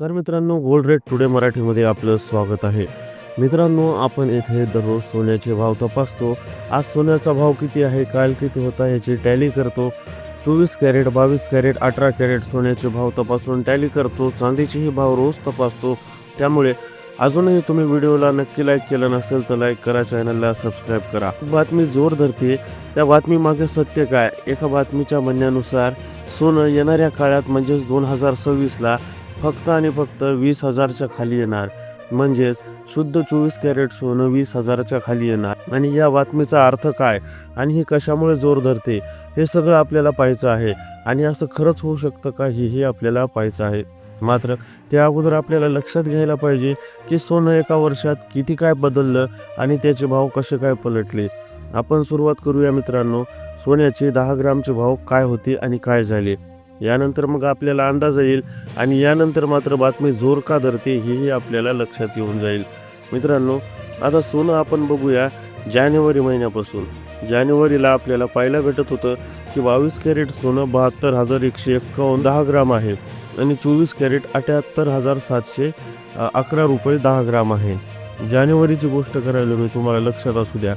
नमस्कार मित्रांनो gold rate today मराठीमध्ये आपलं स्वागत आहे. मित्रांनो आपण येथे दररोज सोन्याचे भाव तपासतो. आज सोन्याचा भाव किती आहे काल किती होता याची टॅली करतो. चोवीस कॅरेट बावीस कॅरेट अठरा कॅरेट सोन्याचे भाव तपासून टॅली करतो. चांदीचेही भाव रोज तपासतो. त्यामुळे अजूनही तुम्ही व्हिडिओला नक्की लाईक केलं नसेल तर लाईक करा चॅनलला सबस्क्राईब करा. बातमी जोर धरते. त्या बातमीमागे सत्य काय? एका बातमीच्या म्हणण्यानुसार सोनं येणाऱ्या काळात म्हणजेच दोन हजार सव्वीसला फक्त आणि फक्त वीस हजारच्या खाली येणार. म्हणजेच शुद्ध चोवीस कॅरेट सोनं वीस हजाराच्या खाली येणार. आणि या बातमीचा अर्थ काय? आणि हे कशामुळे जोर धरते? हे सगळं आपल्याला पाहायचं आहे. आणि असं खरंच होऊ शकतं का? हेही आपल्याला पाहायचं आहे. मात्र त्या अगोदर आपल्याला लक्षात घ्यायला पाहिजे की सोनं एका वर्षात किती काय बदललं आणि त्याचे भाव कसे काय पलटले. आपण सुरुवात करूया मित्रांनो. सोन्याचे दहा ग्रामचे भाव काय होते आणि काय झाले? यानंतर मग आपल्याला अंदाज येईल आणि यानंतर मात्र बातमी जोर का धरते हेही आपल्याला लक्षात येऊन जाईल. मित्रांनो आता सोनं आपण बघूया जानेवारी महिन्यापासून. जानेवारीला आपल्याला पाहायला भेटत होतं की बावीस कॅरेट सोनं बहात्तर हजार एकशे एक्कावन्न दहा ग्राम आहे आणि चोवीस कॅरेट अठ्याहत्तर हजार सातशे अकरा रुपये दहा ग्राम आहे. जानेवारीची गोष्ट करायला मी तुम्हाला लक्षात असू द्या.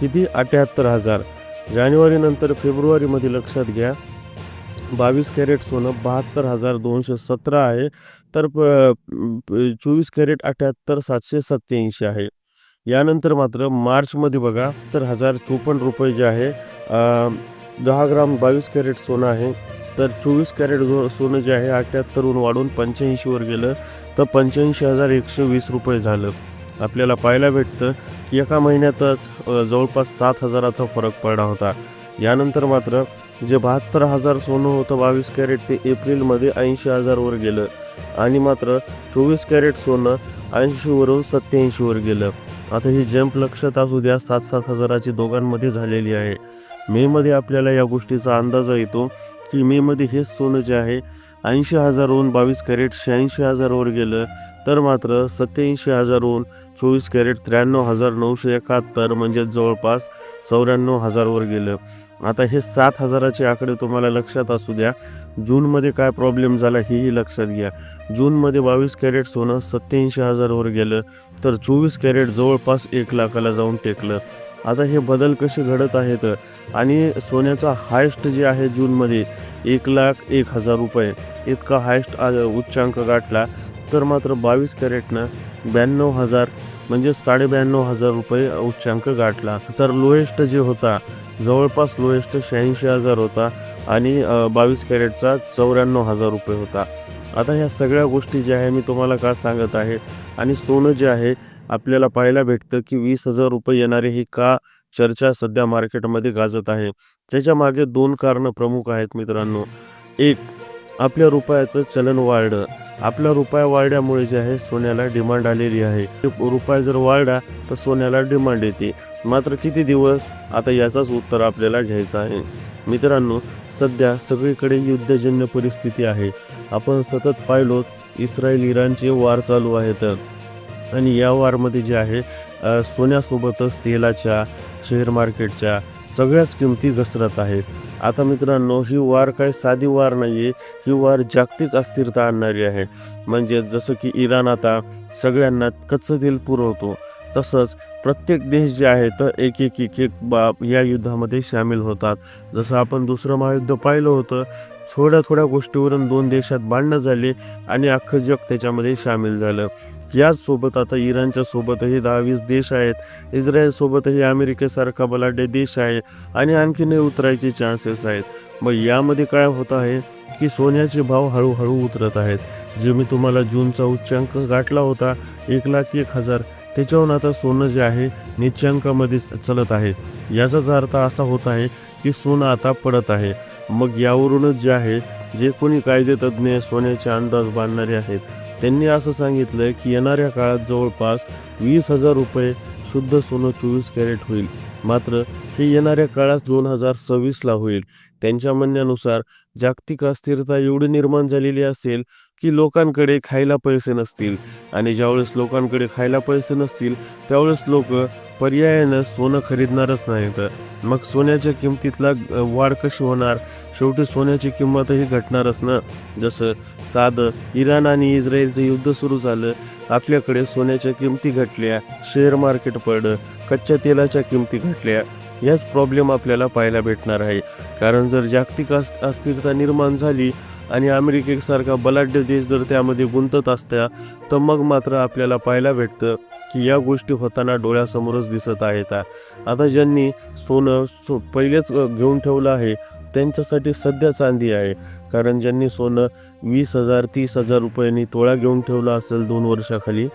किती? अठ्याहत्तर हजार. जानेवारीनंतर फेब्रुवारीमध्ये लक्षात घ्या. बावीस कॅरेट सोनं बहात्तर हजार दोनशे सतरा आहे. तर चोवीस कॅरेट अठ्याहत्तर सातशे सत्याऐंशी आहे. यानंतर मात्र मार्चमध्ये बघा तर हजार चोपन्न रुपये जे आहे दहा ग्राम बावीस कॅरेट सोनं आहे. तर चोवीस कॅरेट सोनं जे आहे अठ्याहत्तरहून वाढून पंच्याऐंशीवर गेलं. तर पंच्याऐंशी हजार एकशे वीस रुपये झालं. आपल्याला पाहायला भेटतं की एका महिन्यातच जवळपास सात हजाराचा फरक पडला होता. यानंतर मात्र जे बहात्तर हजार सोनं होतं बावीस कॅरेट ते एप्रिलमध्ये ऐंशी हजारवर गेलं. आणि मात्र चोवीस कॅरेट सोनं ऐंशीवरून सत्याऐंशीवर गेलं. आता ही जंप लक्षात असू द्या सात सात हजाराची दोघांमध्ये झालेली आहे. मेमध्ये आपल्याला या गोष्टीचा अंदाज येतो की मेमध्ये हेच सोनं जे आहे ऐंशी हजारहून बावीस कॅरेट शहाऐंशी हजारवर गेलं. तर मात्र सत्याऐंशी हजारहून चोवीस कॅरेट त्र्याण्णव हजार नऊशे एकाहत्तर म्हणजे जवळपास चौऱ्याण्णव हजारवर गेलं. आता हे सात हजाराचे आकडे तुम्हाला लक्षात असू द्या. जूनमध्ये काय प्रॉब्लेम झाला हेही लक्षात घ्या. जूनमध्ये बावीस कॅरेट सोनं सत्याऐंशी हजारवर गेलं. तर चोवीस कॅरेट जवळपास एक लाखाला जाऊन टेकलं. आता हे बदल कसे घडत आहेत? आणि सोन्याचा हायस्ट जे आहे जूनमध्ये एक लाख एक हजार रुपये. इतका हायस्ट उच्चांक गाठला. तर मात्र बावीस कॅरेटनं ब्याण्णव हजार म्हणजे साडेब्याण्णव हजार रुपये उच्चांक गाठला. तर लोएस्ट जे होता जवळपास लोएस्ट शहाऐंशी हजार होता आणि बावीस कॅरेटचा चौऱ्याण्णव हजार रुपये होता. आता ह्या सगळ्या गोष्टी ज्या आहे मी तुम्हाला का सांगत आहे आणि सोनं जे आहे आपल्याला पाहायला भेटतं की वीस हजार रुपये येणारे ही का चर्चा सध्या मार्केटमध्ये गाजत आहे. त्याच्यामागे दोन कारणं प्रमुख आहेत मित्रांनो. एक आपल्या रुपयाचं चलन वाढलं. आपला रुपया वाढल्यामुळे जे आहे सोन्याला डिमांड आलेली आहे. रुपया जर वाढला तर सोन्याला डिमांड येते. मात्र किती दिवस? आता याचाच उत्तर आपल्याला घ्यायचं आहे. मित्रांनो सध्या सगळीकडे युद्धजन्य परिस्थिती आहे. आपण सतत पाहिलो इस्रायल इराणचे वार चालू आहेत. आणि या वारमध्ये जे आहे सोन्यासोबतच तेलाच्या शेअर मार्केटच्या सगळ्याच किमती घसरत आहेत. आता मित्रांनो ही वार काय साधी वार नाही आहे ही वार जागतिक अस्थिरता आणणारी आहे. म्हणजे जसं की इराण आता सगळ्यांना कच्चं तेल पुरवतो. तसंच प्रत्येक देश जे आहे तर एक एक एक एक बाब या युद्धामध्ये सामील होतात. जसं आपण दुसरं महायुद्ध पाहिलं होतं थोड्या थोड्या गोष्टीवरून दोन देशात भांडणं झाली आणि अख्खं जग त्याच्यामध्ये सामील झालं. याचसोबत आता इराणच्या सोबतही दहा वीस देश आहेत. इस्रायलसोबतही अमेरिकेसारखा बलाढ्य देश आहे आणि आणखीनही उतरायचे चान्सेस आहेत. मग यामध्ये काय होत आहे की सोन्याचे भाव हळूहळू उतरत आहेत. जे मी तुम्हाला जूनचा उच्चांक गाठला होता एक लाख एक हजार. त्याच्याहून आता सोनं जे आहे निच्चांकामध्ये चलत आहे. याचाच अर्थ असा होत आहे की सोनं आता पडत आहे. मग यावरूनच जे आहे जे कोणी कायदेतज्ञ सोन्याचे अंदाज बांधणारे आहेत त्यांनी असं सांगितलं की येणाऱ्या काळात जवळपास वीस हजार रुपये शुद्ध सोनं चोवीस कॅरेट होईल. मात्र हे येणाऱ्या काळात दोन हजार सव्वीसला होईल. त्यांच्या म्हणण्यानुसार जागतिक अस्थिरता एवढी निर्माण झालेली असेल की लोकांकडे खायला पैसे नसतील आणि ज्यावेळेस लोकांकडे खायला पैसे नसतील त्यावेळेस लोक पर्यायानं सोनं खरीदणारच नाहीत. मग सोन्याच्या किमतीतला वाढ कशी होणार? शेवटी सोन्याची किंमतही घटणारच ना? जसं साधं इराण आणि इस्रायलचं युद्ध सुरू झालं आपल्याकडे सोन्याच्या किमती घटल्या शेअर मार्केट पडलं कच्च्या तेलाच्या किमती घटल्या. याच प्रॉब्लेम आपल्याला पाहायला भेटणार आहे. कारण जर जागतिक अस्थिरता निर्माण झाली आणि अमेरिकेसारखा बलाढ्य देश जर त्यामध्ये गुंतत असत्या तर मग मात्र आपल्याला पाहायला भेटतं की या गोष्टी होताना डोळ्यासमोरच दिसत आहेत. आता ज्यांनी सोनं सो पहिलेच घेऊन ठेवलं आहे त्यांच्यासाठी सध्या चांदी आहे. कारण ज्यांनी सोनं वीस हजार तीस हजार रुपयांनी तोळा घेऊन ठेवला असेल दोन वर्षाखाली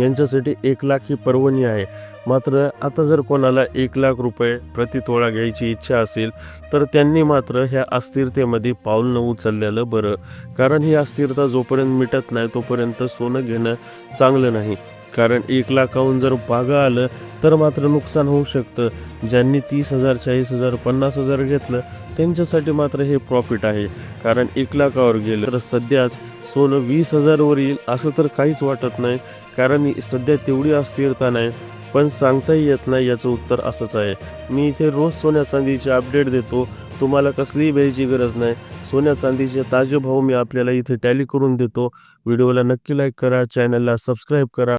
यांच्यासाठी एक लाख ही पर्वणी आहे. मात्र आता जर कोणाला एक लाख रुपये प्रति तोळा घ्यायची इच्छा असेल तर त्यांनी मात्र ह्या अस्थिरतेमध्ये पाऊल न उचललेलं बरं. कारण ही अस्थिरता जोपर्यंत मिटत नाही तोपर्यंत सोनं घेणं चांगलं नाही. कारण एक लाखाहून जर पागा आलं तर मात्र नुकसान होऊ शकतं. ज्यांनी तीस हजार चाळीस हजार पन्नास हजार घेतलं त्यांच्यासाठी मात्र हे प्रॉफिट आहे. कारण एक लाखावर गेलं तर सध्याच सोनं वीस हजारवर येईल असं तर काहीच वाटत नाही. कारण सध्या तेवढी अस्थिरता नाही. पण सांगताही येत नाही याचं उत्तर असंच आहे. मी इथे रोज सोन्या चांदीचे अपडेट देतो. तुम्हाला कसलीही भ्यायची गरज नाही. सोन्या चांदीचे ताजे भाव मी आपल्याला इथे टॅली करून देतो. व्हिडिओला नक्की लाईक करा चॅनलला सबस्क्राईब करा.